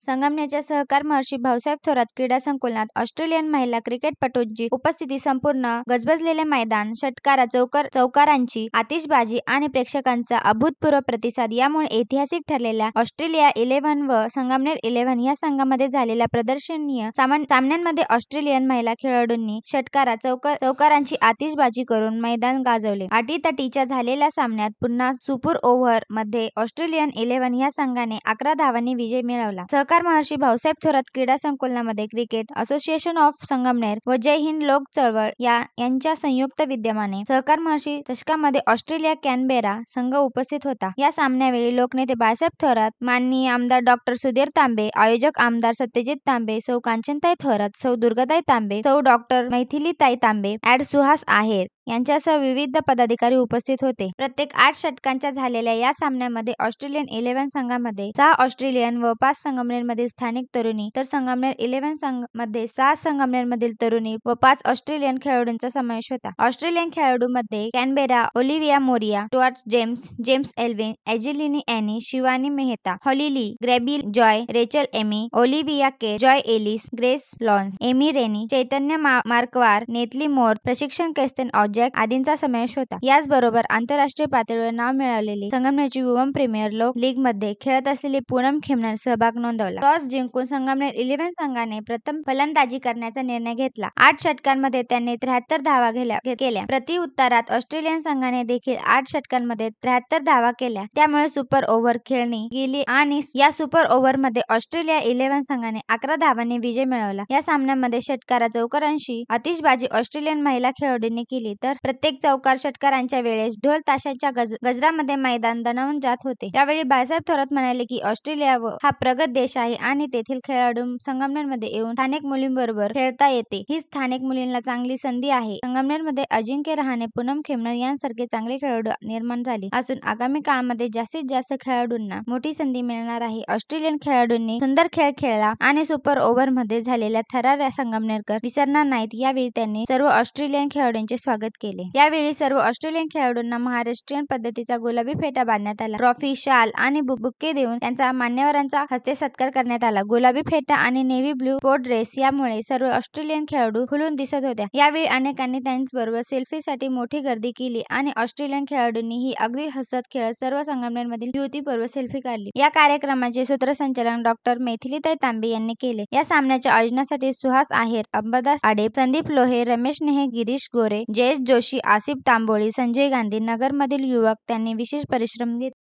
संगमनेरच्या सहकार महर्षी भाऊसाहेब थोरात क्रीडा संकुलात ऑस्ट्रेलियन महिला क्रिकेटपटूंची उपस्थिती संपूर्ण गजबजलेले मैदान, षटकार, चौकारांची आतिषबाजी आणि प्रेक्षकांचा अभूतपूर्व प्रतिसाद यामुळे ऐतिहासिक ठरलेल्या ऑस्ट्रेलिया इलेव्हन व संगमनेर इलेव्हन या संघामध्ये झालेल्या प्रदर्शनीय सामन्यांमध्ये ऑस्ट्रेलियन महिला खेळाडूंनी षटकारा चौकार चौकारांची आतिषबाजी करून मैदान गाजवले. अटीतटीच्या झालेल्या सामन्यात पुन्हा सुपर ओव्हरमध्ये ऑस्ट्रेलियन इलेव्हन या संघाने अकरा धावांनी विजय मिळवला. सहकार महर्षी भाऊसाहेब थोरात क्रीडा संकुलनामध्ये क्रिकेट असोसिएशन ऑफ संगमनेर व जय हिंद लोक चळवळ या यांच्या संयुक्त विद्यमाने सहकार महर्षी दशकामध्ये ऑस्ट्रेलिया कॅनबेरा संघ उपस्थित होता. या सामन्यावेळी लोकनेते बाळासाहेब थोरात, माननीय आमदार डॉक्टर सुधीर तांबे, आयोजक आमदार सत्यजित तांबे, सौ. कांचनताई थोरात, सौ. दुर्गाताई तांबे, सौ. डॉक्टर मैथिलीताई तांबे, ऍड सुहास आहेर यांच्यासह विविध पदाधिकारी उपस्थित होते. प्रत्येक आठ षटकांच्या झालेल्या या सामन्यामध्ये ऑस्ट्रेलियन इलेव्हन संघामध्ये सहा ऑस्ट्रेलियन व पाच संगमनेरमधील स्थानिक तरुणी तर संगमनेर इलेव्हनमध्ये सहा संगमनेरमधील तरुणी व पाच ऑस्ट्रेलियन खेळाडूंचा समावेश होता. ऑस्ट्रेलियन खेळाडूमध्ये कॅनबेरा ओलिव्हिया मोरिया, Stuart James, James Elvin, एजिलिनी Annie Shivani Mehta, हॉलिली ग्रेबिल Joy, Rachel Amy, Olivia K Joy Ellis, Grace lawns, Amy Renee, Chaitanya मार्कवार, Natalie Moore, प्रशिक्षण प्रशिक्षक ऑज ऑजॅक आदींचा समावेश होता. याचबरोबर आंतरराष्ट्रीय पातळीवर नाव मिळवलेली संगमनेरची वुमन प्रीमियर लीगमध्ये खेळत असलेली पूनम खेमनार सहभाग नोंदवला. टॉस जिंकून संगमनेर इलेव्हन संघाने प्रथम फलंदाजी करण्याचा निर्णय घेतला. आठ षटकांमध्ये त्यांनी त्र्याहत्तर धावा केल्या. प्रति उत्तरात ऑस्ट्रेलियन संघाने देखील आठ षटकांमध्ये त्र्याहत्तर धावा केल्या. त्यामुळे सुपर ओव्हर खेळणी गेली आणि या सुपर ओव्हरमध्ये ऑस्ट्रेलिया इलेव्हन संघाने अकरा धावांनी विजय मिळवला. या सामन्यामध्ये षटकारा चौकारांची आतिषबाजी ऑस्ट्रेलियन महिला खेळाडूंनी केली तर प्रत्येक चौकार, षटकारांच्या वेळेस ढोल ताशाच्या गजरामध्ये मैदान दणावून जात होते. यावेळी बाळासाहेब थोरात म्हणाले की ऑस्ट्रेलिया हा प्रगत देश आहे आणि तेथील खेळाडू संगमनेरमध्ये येऊन स्थानिक मुलींबरोबर खेळता येते. ही स्थानिक मुलींना चांगली संधी आहे. संगमनेरमध्ये अजिंक्य रहाणे, पूनम खेमनर यांसारखे चांगले खेळाडू निर्माण झाले असून आगामी काळामध्ये जास्तीत जास्त खेळाडूंना मोठी संधी मिळणार आहे. ऑस्ट्रेलियन खेळाडूंनी सुंदर खेळ खेळला आणि सुपर ओव्हरमध्ये झालेल्या थरार संगमनेरकर विसरणार नाहीत. यावेळी त्यांनी सर्व ऑस्ट्रेलियन खेळाडूंचे स्वागत केले. यावेळी सर्व ऑस्ट्रेलियन खेळाडूंना महाराष्ट्रीयन पद्धतीचा गुलाबी फेटा बांधण्यात आला. ट्रॉफी, शाल आणि बुके देऊन त्यांचा मान्यवरांचा हस्ते सत्कार करण्यात आला. गुलाबी फेटा आणि नेव्ही ब्लू स्पोर्ट ड्रेस यामुळे सर्व ऑस्ट्रेलियन खेळाडू खुलून दिसत होत्या. यावेळी अनेकांनी त्यांच्याबरोबर सेल्फीसाठी मोठी गर्दी केली आणि ऑस्ट्रेलियन खेळाडूंनी ही अगदी हसत खेळत सर्व संघटनांमधील युतीपूर्व सेल्फी काढली. या कार्यक्रमाचे सूत्रसंचालन डॉ. मैथिलीताई तांबे यांनी केले. या सामन्याच्या आयोजनासाठी सुहास आहेर, अंबादास आडे, संदीप लोहे, रमेश नेहे, गिरीश गोरे, जयेश जोशी, आसिफ तांबोळी, संजय गांधी, नगरमधील युवक त्यांनी विशेष परिश्रम घेतले.